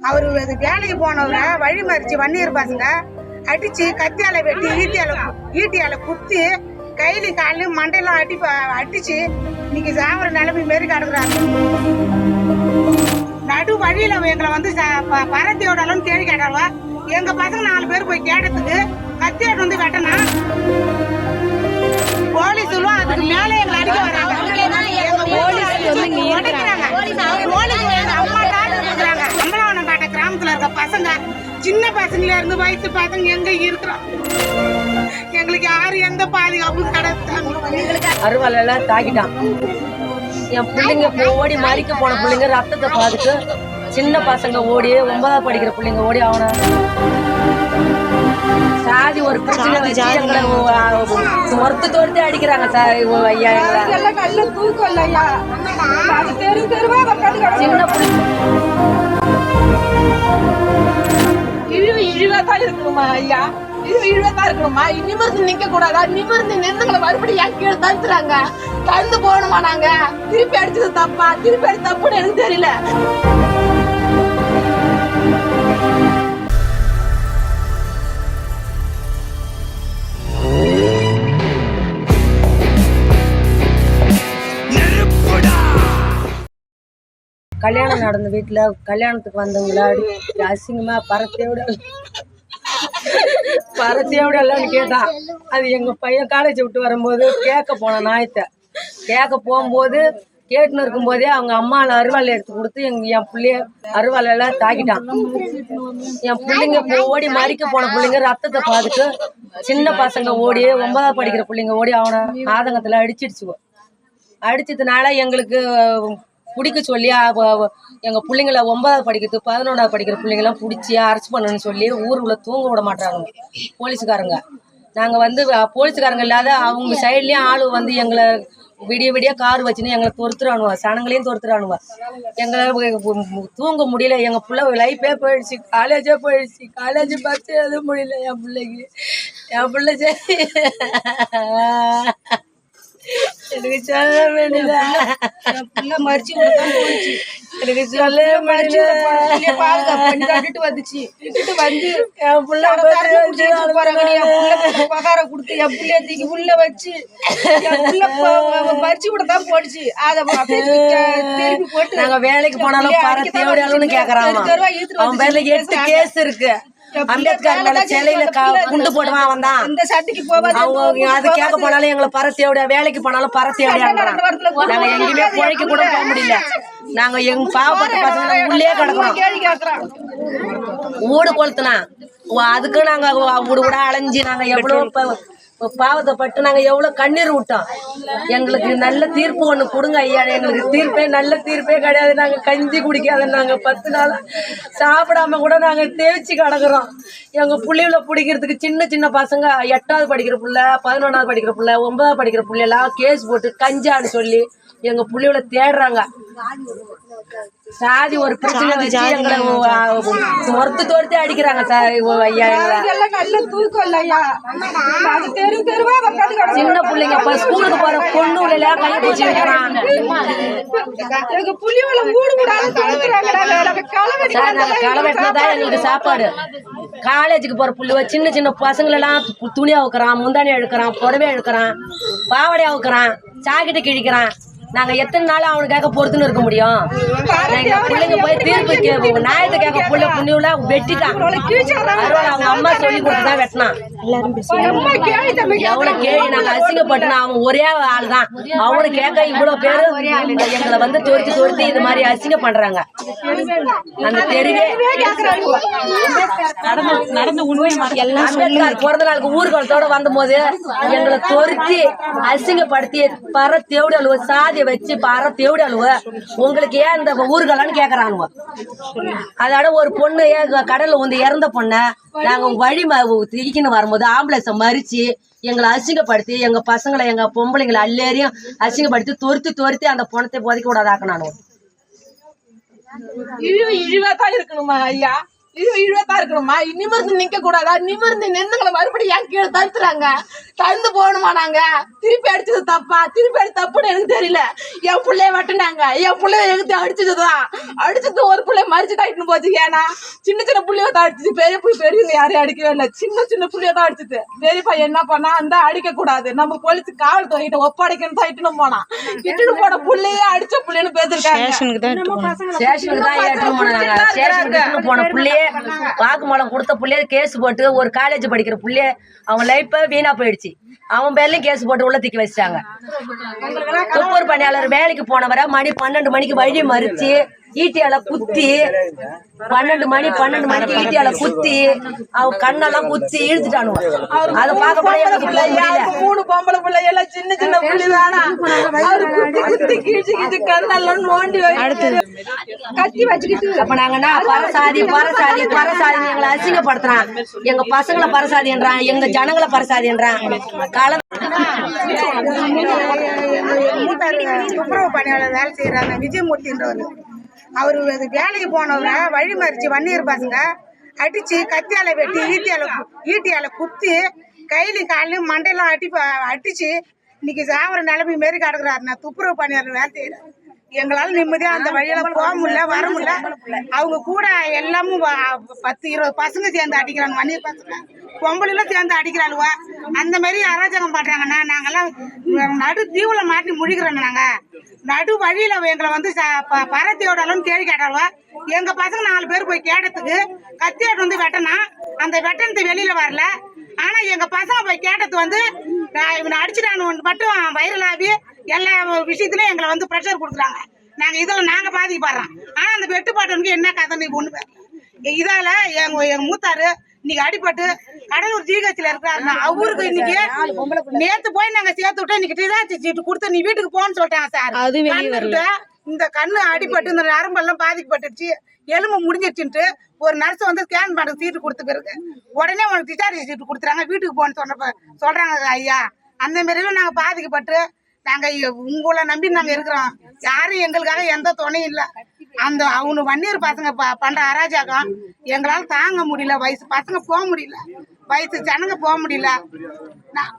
அவர் வேலைக்கு போனவரை வழி மறிச்சு வன்னியர் பசங்க அடிச்சு கத்தியால வெட்டி ஈட்டியால ஈட்டியால குத்தி கையில காலையும் மண்டையெல்லாம் அடி அடிச்சு இன்னைக்கு சாவர நிலைமை மாரி கிடக்குறாங்க நடு வழியில எங்களை வந்து பரத்தியோட அளவு தேடி கேட்டாலும் எங்க பசங்க நாலு பேர் போய் கேட்டதுக்கு கத்தியோட பசங்க சின்ன பசங்கள இருந்து வயசு பசங்க எங்க இருக்கிறோம்? எங்களுக்கு யாரும் எந்த பாதுகாப்பும் கிடையாது அருவாலெல்லாம் தாக்கிட்டான். என் பிள்ளைங்க ஓடி மறிக்க போன பிள்ளைங்க ரத்தத்தை பார்த்துட்டு சின்ன பசங்க ஓடி ஒன்பதாவது படிக்கிற பிள்ளைங்க ஓடி அவனை. சாதி ஒரு பிரச்சனை வச்சு எங்களை அடிக்கிறாங்க சார் ஐயா எங்களை. எல்லாம் நல்ல இருக்கணுமா ஐயா இது இழிவா இருக்கணுமா நிமிர்ந்து நிக்க கூடாதா நிமிர்ந்து நின்றுங்களை மறுபடியும் ஏன் கீழே தந்துறாங்க தந்து போகணுமா நாங்க? திருப்பி அடிச்சது தப்பா? திருப்பி அடி தப்புன்னு எனக்கு தெரியல. கல்யாணம் நடந்த வீட்டுல கல்யாணத்துக்கு வந்தவங்கள அடி அசிங்கமா பரத்தையோட பரத்தையோட எல்லாம் கேட்டான் அது எங்க பையன் காலேஜ் விட்டு வரும்போது கேட்க போனான் நாயத்தை. கேட்க போகும்போது கேட்டுன்னு இருக்கும்போதே அவங்க அம்மால அருவாள் எடுத்து கொடுத்து எங்க என் பிள்ளைய அருவாள் எல்லாம் தாக்கிட்டான். என் பிள்ளைங்க ஓடி மறிக்க போன பிள்ளைங்க ரத்தத்தை பார்த்துட்டு சின்ன பசங்க ஓடி ஒன்பதாவது படிக்கிற பிள்ளைங்க ஓடி அவனை ஆதங்கத்துல அடிச்சிடுச்சுவோம் அடிச்சதுனால எங்களுக்கு பிடிக்க சொல்லி எங்கள் எங்க பிள்ளைங்கள ஒன்பதாவது படிக்கிறது பதினொன்றாவது படிக்கிற பிள்ளைங்களாம் பிடிச்சி அரெஸ்ட் பண்ணணும்னு சொல்லி ஊருக்குள்ளே தூங்க விட மாட்டாங்க போலீஸுக்காரங்க நாங்கள் வந்து போலீஸுக்காரங்க இல்லாத அவங்க சைட்லேயும் ஆளு வந்து எங்களை விடிய விடிய கார் வச்சுன்னு எங்களை துரத்துறானுவா சனங்களையும் துரத்துறானுவா எங்களை தூங்க முடியல. எங்க பிள்ளை லைஃபே போயிடுச்சு. காலேஜே போயிடுச்சு. காலேஜ் பஸ் எதுவும் முடியல என் பிள்ளைக்கு. என் பிள்ளை சரி. எனக்கு சொல்ல பிள்ளை மறிச்சு போச்சு எனக்கு சொல்ல முடியல பாதுகாப்பு பண்ணி கட்டிட்டு வந்துச்சு. விட்டுட்டு வந்து என் பிள்ளை போறாங்க. என் பிள்ளை பகாரம் கொடுத்து என் பிள்ளைய தூக்கி உள்ள வச்சு என் பிள்ளை ப- பறிச்சு விட தான் போடுச்சு அதை திருப்பி போட்டு நாங்க வேலைக்கு போனாலும் கேக்குறான். தெருவா இழுத்துட்டு அவன் பேர்ல எட்டு கேஸ் இருக்கு. அம்பேத்கர் மேல சிலையில குண்டு போடுவான் அவன் தான் இந்த சட்டைக்கு போவாது அவங்க அது கேட்க போனாலும் எங்களை பரத்தையோட வேலைக்கு போனாலும் பரத்தையோட நாங்க எங்கேயுமே பொழைக்க கூட போக முடியல. நாங்க எங்க பாவப்பட்ட பசங்க உள்ளே கிடக்குறோம். ஊடு கொளுத்துனா. அதுக்கு நாங்க ஊடு கூட அலைஞ்சு நாங்க எவ்வளவு பாவத்தை பட்டு நாங்க எவ்வளவு கண்ணீர் விட்டோம் எங்களுக்கு நல்ல தீர்ப்பு ஒண்ணு கொடுங்க ஐயா. எங்களுக்கு தீர்ப்பே நல்ல தீர்ப்பே கிடையாது. நாங்க கஞ்சி குடிக்காத நாங்க பத்து நாளா சாப்பிடாம கூட நாங்க தேய்ச்சி கிடக்குறோம். எங்க புள்ளைகளை பிடிக்கிறதுக்கு சின்ன சின்ன பசங்க எட்டாவது படிக்கிற புள்ள பதினொன்னாவது படிக்கிற புள்ள ஒன்பதாவது படிக்கிற புள்ள எல்லாம் கேஸ் போட்டு கஞ்சான்னு சொல்லி எங்க புள்ளைகளை தேடுறாங்க. சாதி ஒரு பிரச்சனை வச்சு எங்களை ஒருத்து தோர்த்து அடிக்கிறாங்க சார் ஐயா. நல்ல தூக்கம் இல்லையா அது தெரு தெருவா உட்காந்து கிடக்கு. சின்ன பிள்ளைங்க இப்ப ஸ்கூலுக்கு போற பொண்ணு எல்லாம் கை பிடிச்சி இருக்கிறான் எங்க மூடு கூடாது சார் நாங்க களை வெட்டினதான் எங்களுக்கு சாப்பாடு. காலேஜுக்கு போற புள்ளுவ சின்ன சின்ன பசங்களெல்லாம் து- துணி அவுக்குறான் முந்தானி அழுக்கிறான் புடவை அழுக்கிறான் பாவடை அவுக்குறான் சாக்கெட்டு கிழிக்கிறான். நாங்க எத்தனை நாள் அவனுக்காக பொறுத்துன்னு இருக்க முடியும்? எங்க பிள்ளைங்க போய் தீர்ப்பு கே- நியாயத்தை கேட்க புள்ள புண்ணியுல வெட்டிட்டான்? அவங்க அம்மா சொல்லி கொடுத்து தான் வெட்டினான். தம்பி எவ்வளவு கேள்வி நாங்க அசிங்கப்பட்டு அவன் ஒரே ஆள் தான் அவனு கேட்க இவ்வளவு பேரு எங்களை வந்து துரத்தி துரத்தி இது மாதிரி அசிங்கம் பண்றாங்க. அந்த தெருவே அம்பேத்கர் பிறந்த நாளுக்கு ஊர்வலத்தோட வந்தபோது எங்களை துரத்தி அசிங்கப்படுத்தி பற தேவடி அழுவ சாதியை வச்சு பற தேவடி அழுவ உங்களுக்கு ஏன் இந்த ஊர்களான்னு கேக்குறானுவ அதோட ஒரு பொண்ணு ஏன் கடல்ல வந்து இறந்த பொண்ணை நாங்க வழி திக்கின்னு வரும்போது ஆம்புலன்ஸை மறிச்சு எங்களை அசிங்கப்படுத்தி எங்க பசங்களை எங்க பொம்பளைங்களை எல்லாரையும் அசிங்கப்படுத்தி துரத்தி துரத்தி அந்த பணத்தை புதைக்க விடாதாக்கினானு இழிவு இழிவா தான் இருக்கணுமா ஐயா? இழிவு இழிவா இருக்கணுமா நிமிர்ந்து நிக்க கூடாதா நிமிர்ந்து நின்னுங்களை மறுபடியும் ஏன் கீழே தடுத்துறாங்க தந்து போகணுமா நாங்க? திருப்பி அடிச்சது தப்பா? திருப்பி அடி தப்புன்னு எனக்கு தெரியல. என் பிள்ளைய வெட்டினாங்க. என் பிள்ளைய எடுத்து அடிச்சதுதான். அடிச்சது ஒரு பிள்ளை மறிச்சு டைட்டுன்னு போச்சு. ஏன்னா சின்ன சின்ன புள்ளைய தான் அடிச்சது பெரிய புள்ளி பெரியவங்க யாரையும் அடிக்கவே இல்லை. சின்ன சின்ன புள்ளைய தான் அடிச்சது பெரிய பையன் என்ன பண்ணா அந்த அடிக்க கூடாது நம்ம போலீஸ் காவல் துறைகிட்ட ஒப்படைக்கணும் தைட்டுன்னு போனான். இட்டுன்னு போன புள்ளையே அடிச்ச புள்ளைன்னு பேசிருக்காங்க தான் இட்டுன்னு போன புள்ளையே வாக்குமூலம் கொடுத்த புள்ளைய கேஸ் போட்டு ஒரு காலேஜ் படிக்கிற பிள்ளைய அவன் லைஃப் வீணா போயிடுச்சு. அவன் பேர்லயும் கேஸ் போட்டு உள்ள தூக்கி வச்சிட்டாங்க. துப்பூர் பணியாளர் வேலைக்கு போனவரை மணி பன்னெண்டு மணிக்கு வழி மறிச்சு ஈட்டியால குத்தி பன்னெண்டு மணி பன்னெண்டு மணிக்கு ஈட்டியால குத்தி அவன் கண்ணெல்லாம் குத்தி இழுத்துட்டானுங்க. அதை பார்க்க முடியல. மூணு பொம்பளை பிள்ளை எல்லாம் சின்ன சின்ன புள்ளி தானா குத்தி குத்தி கீழ்ச்சி கீழ்ச்சி கண்ணெல்லாம் நோண்டி அடுத்தது. கத்தி வச்சுக்கிட்டு. அப்ப நாங்கன்னா பரசாதி பரசாதி பரசாதி எங்களை அசிங்கப்படுத்துறான். எங்க பசங்களை பரசாதின்றான் எங்க ஜனங்களை பரசாதின்றான். கால துப்புரவு பணியாளர் வேலை செய்யறாங்க விஜயமூர்த்தின்றவர் அவரு வேலைக்கு போனவரை வழி மறிச்சு வன்னியர் பசங்க. அடிச்சு கத்தியால வெட்டி ஈட்டியால கு- ஈட்டியால குத்தி கையிலையும் காலையும் மண்டையெல்லாம் அடி அடிச்சு இன்னைக்கு சாவர நிலைமை மாரி கிடக்குறாரு. நான் துப்புரவு பணியாளர் வேலை செய்யறேன் எங்களால நிம்மதியா அந்த வழியில போக முடியல வர முடியல. அவங்க கூட எல்லாமும் பத்து இருபது பசங்க சேர்ந்து அடிக்கிறாங்க. மணி பசங்க. பொம்பளைலாம் சேர்ந்து அடிக்கிறாளுவ. அந்த மாதிரி அராஜகம் பண்றாங்கண்ணா. நாங்கெல்லாம் நடு தீவுல மாட்டி முழிக்கிறோங்க நாங்க. நடு வழியில எங்களை வந்து ச- ப- பரத்தியோட அளவுன்னு கேள்வி கேட்டாளுவ. எங்க பசங்க நாலு பேர் போய் கேட்டதுக்கு கத்தியாட்டு வந்து வெட்டனா அந்த வெட்டனத்து வெளியில வரல. ஆனா எங்க பசங்க போய் கேட்டது வந்து நான் இவனை அடிச்சுட்டானு மட்டும் வைரல் ஆகி எல்லா விஷயத்துலயும் எங்களை வந்து ப்ரெஷர் கொடுக்குறாங்க நாங்க இதுல நாங்க பாதிக்கப்படுறோம். ஆனா அந்த வெட்டுப்பாட்டனுக்கு என்ன கதை ஒண்ணு இதால எங்க எங்க மூத்தாரு இன்னைக்கு அடிபட்டு கடலூர் ஜிஹெச்ல இருக்கிறாருன்னா அவருக்கு இன்னைக்கு நேத்து போய் நாங்க சேர்த்து விட்டோம். இன்னைக்கு டிதாச்சி சீட்டு கொடுத்து நீ வீட்டுக்கு போன்னு சொல்லிட்டாங்க சார். அது இந்த கண்ணு அடிபட்டு இந்த நரம்பெல்லாம் பாதிக்கப்பட்டுச்சு எலும்பு முடிஞ்சிருச்சுன்ட்டு ஒரு நர்ஸ் வந்து ஸ்கேன் பண்ண சீட்டு கொடுத்த பிறகு உடனே உனக்கு டிசார்ஜ் சீட்டு கொடுத்துறாங்க. வீட்டுக்கு போகணும்னு சொன்னப்ப சொல்கிறாங்க ஐயா அந்த மாதிரிலாம் நாங்கள் பாதிக்கப்பட்டு நாங்கள் உங்களை நம்பி நாங்கள் இருக்கிறோம். யாரும் எங்களுக்காக எந்த துணையும் இல்லை. அந்த அவங்க வன்னியர் பசங்க ப- பண்ணுற அராஜகம் எங்களால் தாங்க முடியல. வயசு பசங்க போக முடியல. வயசு ஜனங்க போக முடியல.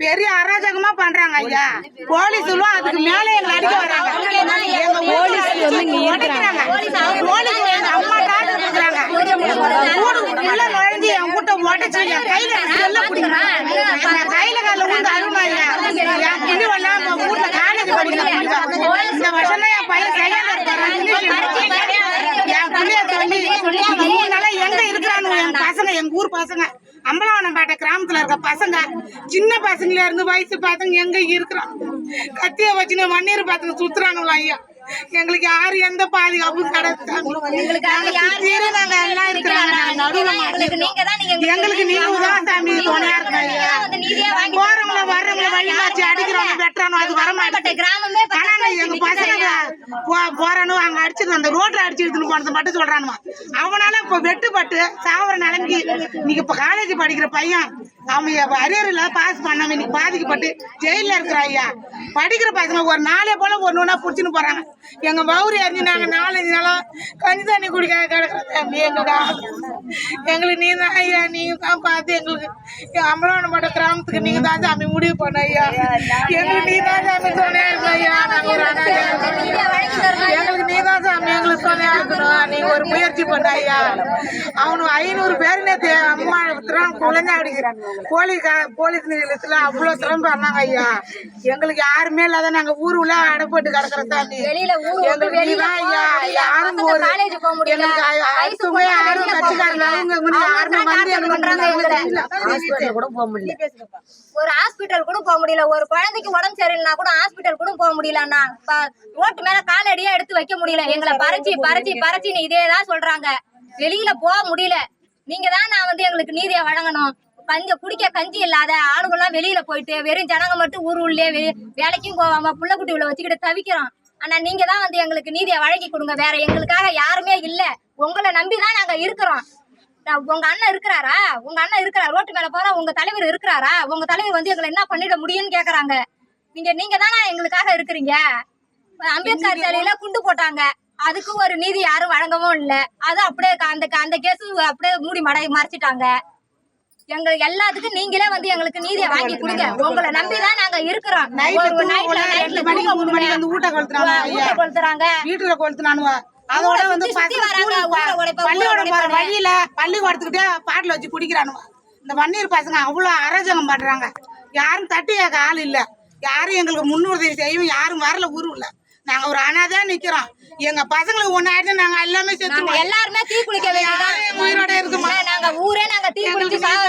பெரிய அராஜகமா பண்றாங்க ஐயா. போலீஸும் அதுக்கு மேல எங்களை அடிக்க வராங்க. எங்க போலீஸ் வந்து இங்க இருக்கிறாங்க. போலீஸ் எங்க அம்மா டாக்டர் இருக்கிறாங்க கூடு உள்ள நுழைஞ்சு என் கூட்ட உடச்சு என் கையில செல்ல என் கையில கால உண்டு அருமா ஐயா. என் பிள்ளை வரலாம் எங்க ஊர்ல காலேஜ் படிக்கிறாங்க இந்த வருஷம் தான் என் பையன் இருக்காரு என் பிள்ளைய சொல்லி எங்க இருக்கிறானு என் பசங்க எங்க ஊர் பசங்க. அம்பலவனம்பேட்டை கிராமத்துல இருக்க பசங்க சின்ன பசங்கள இருந்து வயசு பசங்க எங்க இருக்கிறான் கத்திய வச்சுன்னு வண்ணீர் பசங்க சுத்துறானுங்களா ஐயா? எங்களுக்கு யாரு எந்த பாதுகாப்பும் நடுவுல எங்களுக்கு நீங்க தான் சாமி துணையா இருக்காங்க மாற்றி அடிக்கிறவங்க வெட்டுறானோ அது எங்க பசங்க அங்க அடிச்சிருந்து அந்த ரோட்ல அடிச்சு எடுத்துன்னு போனது மட்டும் சொல்றானுமா அவனால இப்ப வெட்டுப்பட்டு சாவர நிலைமைக்கு இன்னைக்கு இப்ப காலேஜ் படிக்கிற பையன் அவன் அரியர்ல பாஸ் பண்ணாம இன்னைக்கு பாதிக்கப்பட்டு ஜெயில இருக்கிற ஐயா. படிக்கிற பசங்க ஒரு நாளே போல ஒன்று ஒன்றா பிடிச்சின்னு போறாங்க. எங்கள் பௌரி அறிஞ்சு நாங்கள் நாலஞ்சு நாளாக கஞ்சி தண்ணி குடிக்க கிடக்குறோம் எங்களுக்கு ஆசை. எங்களுக்கு நீ தான் ஐயா நீங்கள் தான் பார்த்து எங்களுக்கு அம்பலவனப்பட்ட கிராமத்துக்கு நீங்கள் தான் சாமி முடிவு பண்ண ஐயா. எங்களுக்கு நீ தான் சாமி சொன்னேன் ஐயா. நாங்கள் ஒரு அனாதை. எங்களுக்கு நீ தான் சாமி எங்களுக்கு துணையா நீங்க ஒரு முயற்சி பண்ண ஐயா அவனு ஐநூறு பேர் நேத்து அம்மா திறம் குழந்தை அடிக்கிறான் போலீஸ் போலீஸ் நிலையத்துல அவ்வளவு திறம் பண்ணாங்க ஐயா எங்களுக்கு யாருமே இல்லாத நாங்க ஊர் உள்ள அடைப்பட்டு கிடக்குற சாமி வெளியில ஊர் விட்டு எங்களுக்கு வெளியில நீதான் ஐயா போக முடியல. யாரும் ஒரு. எங்களுக்கு யாரும் கட்சிக்காரங்க. தான் வந்து எங்களுக்கு கூட போக முடியல. ஒரு ஹாஸ்பிட்டல் கூட போக முடியல. ஒரு குழந்தைக்கு உடம்பு சரியில்லைனா கூட ஹாஸ்பிட்டல் கூட போக முடியலண்ணா. ரோட்டு மேல காலடியா எடுத்து வைக்க முடியல. எங்களை பறிச்சு பறிச்சு இதே தான் சொல்றாங்க. வெளியில போக முடியல. நீங்க தான் நான் வந்து எங்களுக்கு நீதியை வழங்கணும். கஞ்சி குடிக்க கஞ்சி இல்லாத ஆளுங்கெல்லாம் வெளியில போயிட்டு வெறும் ஜனங்க மட்டும் ஊர் உள்ளே வேலைக்கும் போவாம புள்ள உள்ள வச்சுக்கிட்டு தவிக்கிறோம். ஆனா நீங்க தான் வந்து எங்களுக்கு நீதியை வழங்கி கொடுங்க. வேற எங்களுக்காக யாருமே இல்ல. உங்களை நம்பி தான் நாங்க இருக்கிறோம். நான் உங்க அண்ணன் இருக்கிறாரா? உங்க அண்ணன் இருக்கிறார் ரோட்டு மேல போறா உங்க தலைவர் இருக்கிறாரா? உங்க தலைவர் வந்து எங்களை என்ன பண்ணிட முடியும்னு கேக்குறாங்க. நீங்க நீங்க தானே எங்களுக்காக இருக்கிறீங்க? அம்பேத்கர் சிலையில குண்டு போட்டாங்க. அதுக்கு ஒரு நீதி யாரும் வழங்கவும் இல்ல. அது அப்படியே அந்த அந்த கேஸ் அப்படியே மூடி மடை மறைச்சிட்டாங்க. எங்களுக்கு எல்லாத்துக்கும் நீங்களே வந்து எங்களுக்கு நீதியை வாங்கி கொடுங்க. உங்களை நம்பிதான் நாங்க இருக்கிறோம். கொளுத்துறாங்க. வீட்டுல கொளுத்துனானுவ. அதோட வந்து. வழியில பள்ளிக்கூடத்துக்கிட்டே பாட்டில் வச்சு குடிக்கிறானுவ. இந்த வன்னீர் பசங்க அவ்வளவு அராஜகம் பண்றாங்க. யாரும் தட்டி கேட்க ஆள் இல்ல. யாரும் எங்களுக்கு முன்னுதவி செய்யவும் யாரும் வரல ஊருல நாங்க ஒரு அனாதையா நிக்கிறோம். எங்க பசங்களுக்கு ஒண்ணு ஆயிடுச்சு நாங்க எல்லாமே செத்துருவோம் எல்லாருமே தீ குளிக்க வேண்டியதான் உயிரோட இருக்குமா நாங்க ஊரே நாங்க தீ குளிச்சு சாக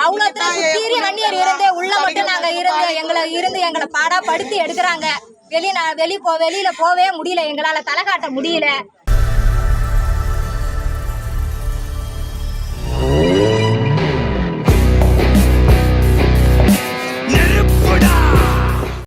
அவ்வளவு வன்னியர் இருந்து உள்ள மட்டும் நாங்க இருந்து எங்களை இருந்து எங்களை பாடா படுத்தி எடுக்கிறாங்க. வெளிய நான் வெளி போ வெளியில போவே முடியல. எங்களால தலை காட்ட முடியல.